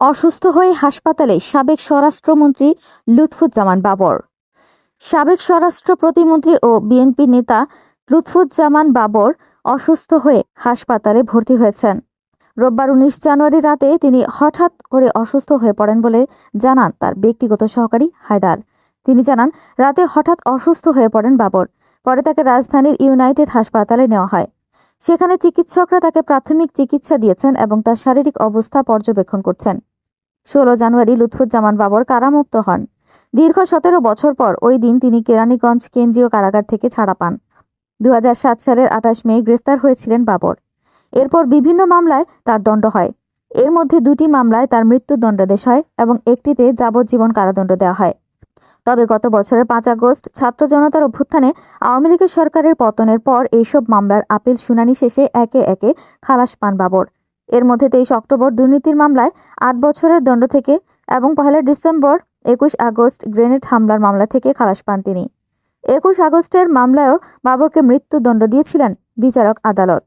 অসুস্থ হয়ে হাসপাতালে সাবেক স্বরাষ্ট্রমন্ত্রী লুৎফুজ্জামান বাবর। সাবেক স্বরাষ্ট্র প্রতিমন্ত্রী ও বিএনপি নেতা লুৎফুজ্জামান বাবর অসুস্থ হয়ে হাসপাতালে ভর্তি হয়েছেন। রোববার উনিশ জানুয়ারি রাতে তিনি হঠাৎ করে অসুস্থ হয়ে পড়েন বলে জানান তার ব্যক্তিগত সহকারী হায়দার। তিনি জানান, রাতে হঠাৎ অসুস্থ হয়ে পড়েন বাবর। পরে তাকে রাজধানীর ইউনাইটেড হাসপাতালে নেওয়া হয়। সেখানে চিকিৎসকরা তাকে প্রাথমিক চিকিৎসা দিয়েছেন এবং তার শারীরিক অবস্থা পর্যবেক্ষণ করছেন। ষোলো জানুয়ারি লুৎফুজ্জামান বাবর কারামুক্ত হন। দীর্ঘ সতেরো বছর পর ওই দিন তিনি কেরানীগঞ্জ কেন্দ্রীয় কারাগার থেকে ছাড়া পান। দু হাজার সাত সালের আঠাশ মে গ্রেফতার হয়েছিলেন বাবর। এরপর বিভিন্ন মামলায় তার দণ্ড হয়। এর মধ্যে দুটি মামলায় তার মৃত্যুদণ্ডাদেশ হয় এবং একটিতে যাবজ্জীবন কারাদণ্ড দেওয়া হয়। তবে গত বছরের পাঁচ আগস্ট ছাত্র জনতার অভ্যুত্থানে আওয়ামী লীগের সরকারের পতনের পর এইসব মামলার আপিল শুনানি শেষে একে একে খালাস পান বাবর। এর মধ্যে তেইশ অক্টোবর দুর্নীতির মামলায় আট বছরের দণ্ড থেকে এবং পহেলা ডিসেম্বর একুশ আগস্ট গ্রেনেড হামলার মামলা থেকে খালাস পান তিনি। একুশ আগস্টের মামলায়ও বাবরকে মৃত্যুদণ্ড দিয়েছিলেন বিচারক আদালত।